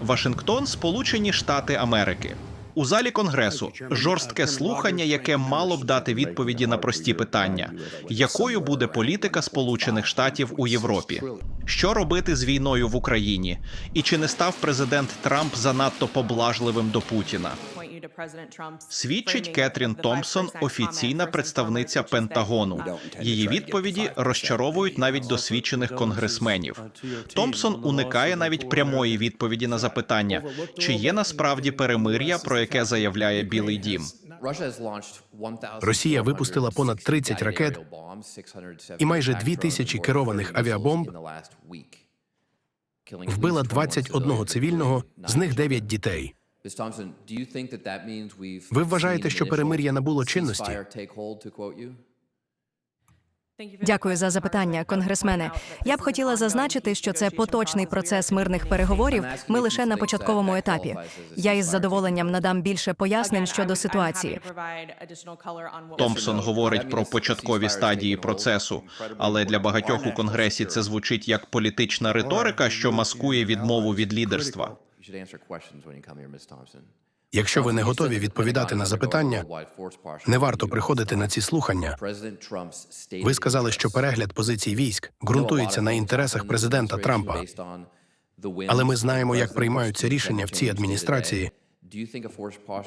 Вашингтон, Сполучені Штати Америки. У залі конгресу жорстке слухання, яке мало б дати відповіді на прості питання: якою буде політика Сполучених Штатів у Європі? Що робити з війною в Україні? І чи не став президент Трамп занадто поблажливим до Путіна? Свідчить Кетрін Томпсон, офіційна представниця Пентагону. Її відповіді розчаровують навіть досвідчених конгресменів. Томпсон уникає навіть прямої відповіді на запитання, чи є насправді перемир'я, про яке заявляє Білий Дім. Росія випустила понад 30 ракет і майже 2 тисячі керованих авіабомб, вбила 21 цивільного, з них 9 дітей. Ви вважаєте, що перемир'я набуло чинності? Дякую за запитання, конгресмене. Я б хотіла зазначити, що це поточний процес мирних переговорів. Ми лише на початковому етапі. Я із задоволенням надам більше пояснень щодо ситуації. Томпсон говорить про початкові стадії процесу, але для багатьох у конгресі це звучить як політична риторика, що маскує відмову від лідерства. Якщо ви не готові відповідати на запитання, не варто приходити на ці слухання. Ви сказали, що перегляд позицій військ ґрунтується на інтересах президента Трампа. Але ми знаємо, як приймаються рішення в цій адміністрації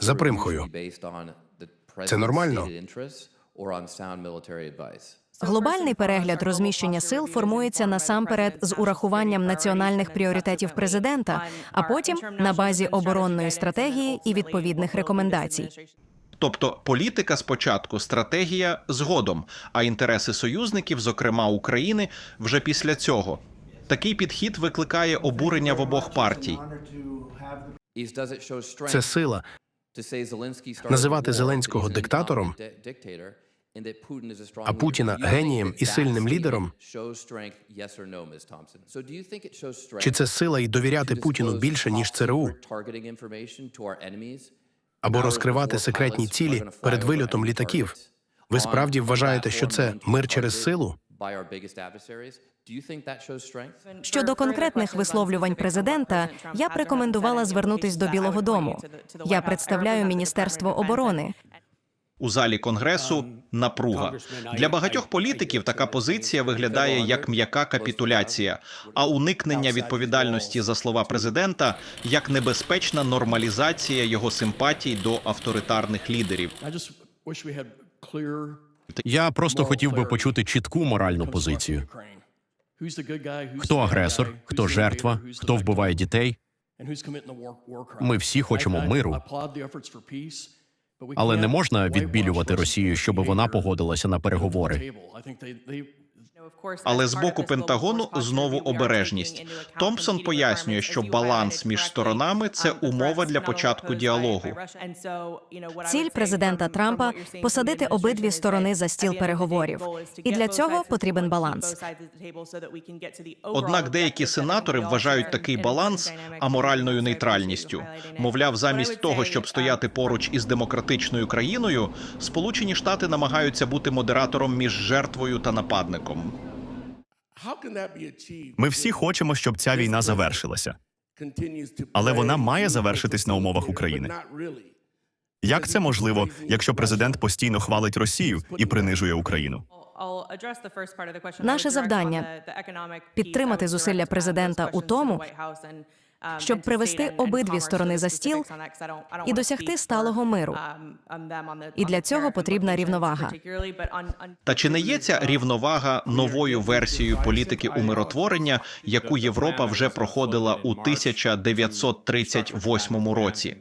за примхою. Це нормально? Глобальний перегляд розміщення сил формується насамперед з урахуванням національних пріоритетів президента, а потім на базі оборонної стратегії і відповідних рекомендацій. Тобто політика спочатку, стратегія згодом, а інтереси союзників, зокрема України, вже після цього. Такий підхід викликає обурення в обох партій. Це сила називати Зеленського диктатором, а Путіна генієм і сильним лідером. Чи це сила і довіряти Путіну більше ніж ЦРУ, або розкривати секретні цілі перед вильотом літаків? Ви справді вважаєте, що це мир через силу? Щодо конкретних висловлювань президента, я б рекомендувала звернутись до Білого Дому. Я представляю Міністерство оборони. У залі конгресу напруга для багатьох політиків. Така позиція виглядає як м'яка капітуляція, а уникнення відповідальності за слова президента як небезпечна нормалізація його симпатій до авторитарних лідерів. Я просто хотів би почути чітку моральну позицію. Хто агресор, хто жертва, хто вбиває дітей. Ми всі хочемо миру. Але не можна відбілювати Росію, щоб вона погодилася на переговори. Але з боку Пентагону знову обережність. Томпсон пояснює, що баланс між сторонами це умова для початку діалогу. Ціль президента Трампа посадити обидві сторони за стіл переговорів, і для цього потрібен баланс. Однак деякі сенатори вважають такий баланс аморальною нейтральністю. Мовляв, замість того, щоб стояти поруч із демократичною країною, Сполучені Штати намагаються бути модератором між жертвою та нападником. Ми всі хочемо, щоб ця війна завершилася, але вона має завершитись на умовах України. Як це можливо, якщо президент постійно хвалить Росію і принижує Україну? Наше завдання підтримати зусилля президента у тому, щоб привести обидві сторони за стіл і досягти сталого миру. І для цього потрібна рівновага. Та чи не є ця рівновага новою версією політики умиротворення, яку Європа вже проходила у 1938 році?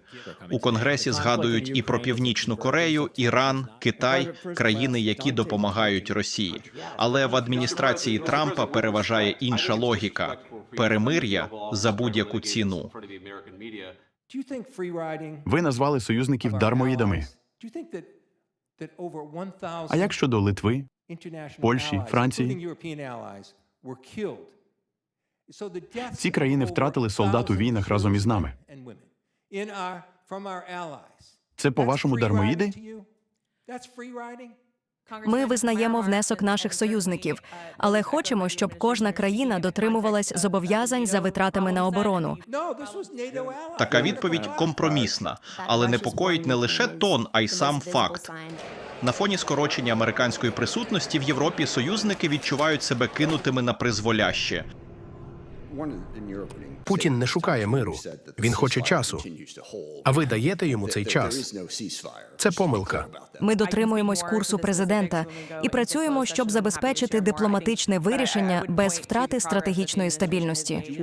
У конгресі згадують і про північну Корею, Іран, Китай, країни, які допомагають Росії. Але в адміністрації Трампа переважає інша логіка перемир'я за будь-яку ціну. Ви назвали союзників дармоїдами. А як щодо Литви, Польщі, Франції? ці країни втратили солдат у війнах разом із нами? Це по-вашому дармоїди? Ми визнаємо внесок наших союзників, але хочемо, щоб кожна країна дотримувалась зобов'язань за витратами на оборону. Така відповідь компромісна, але непокоїть не лише тон, а й сам факт. На фоні скорочення американської присутності в Європі союзники відчувають себе кинутими на призволяще. Путін не шукає миру. Він хоче часу. А ви даєте йому цей час. Це помилка. Ми дотримуємось курсу президента і працюємо, щоб забезпечити дипломатичне вирішення без втрати стратегічної стабільності.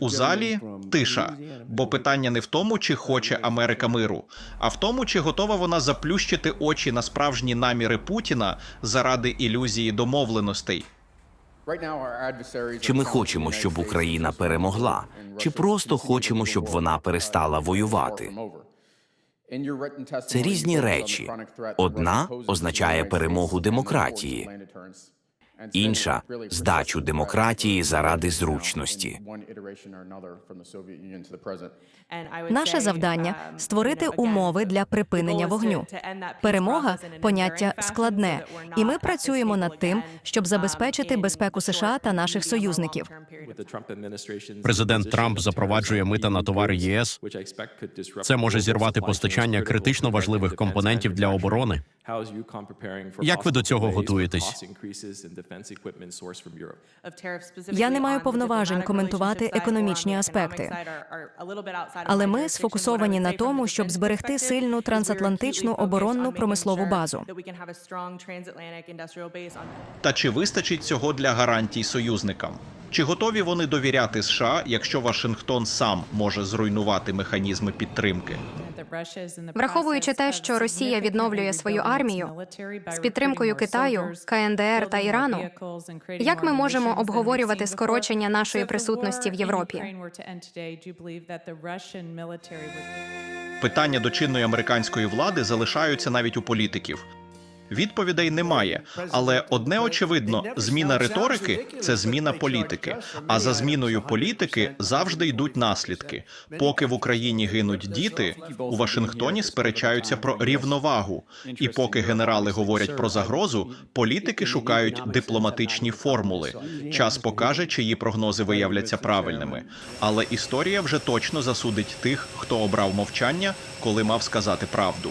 У залі тиша, бо питання не в тому, чи хоче Америка миру, а в тому, чи готова вона заплющити очі на справжні наміри Путіна заради ілюзії домовленостей. Чи ми хочемо, щоб Україна перемогла, чи просто хочемо, щоб вона перестала воювати? Це різні речі. Одна означає перемогу демократії, інша здачу демократії заради зручності. Наше завдання створити умови для припинення вогню. Перемога поняття складне, і ми працюємо над тим, щоб забезпечити безпеку США та наших союзників. Президент Трамп запроваджує мита на товари ЄС. Це може зірвати постачання критично важливих компонентів для оборони. Як ви до цього готуєтесь? Я не маю повноважень коментувати економічні аспекти. Але ми сфокусовані на тому, щоб зберегти сильну трансатлантичну оборонну промислову базу. Та чи вистачить цього для гарантій союзникам? Чи готові вони довіряти США, якщо Вашингтон сам може зруйнувати механізми підтримки? Враховуючи те, що Росія відновлює свою армію з підтримкою Китаю, КНДР та Ірану, як ми можемо обговорювати скорочення нашої присутності в Європі? Питання до чинної американської влади залишаються навіть у політиків. Відповідей немає, але одне очевидно: зміна риторики це зміна політики. А за зміною політики завжди йдуть наслідки. Поки в Україні гинуть діти, у Вашингтоні сперечаються про рівновагу. І поки генерали говорять про загрозу, політики шукають дипломатичні формули. Час покаже, чиї прогнози виявляться правильними. Але історія вже точно засудить тих, хто обрав мовчання, коли мав сказати правду.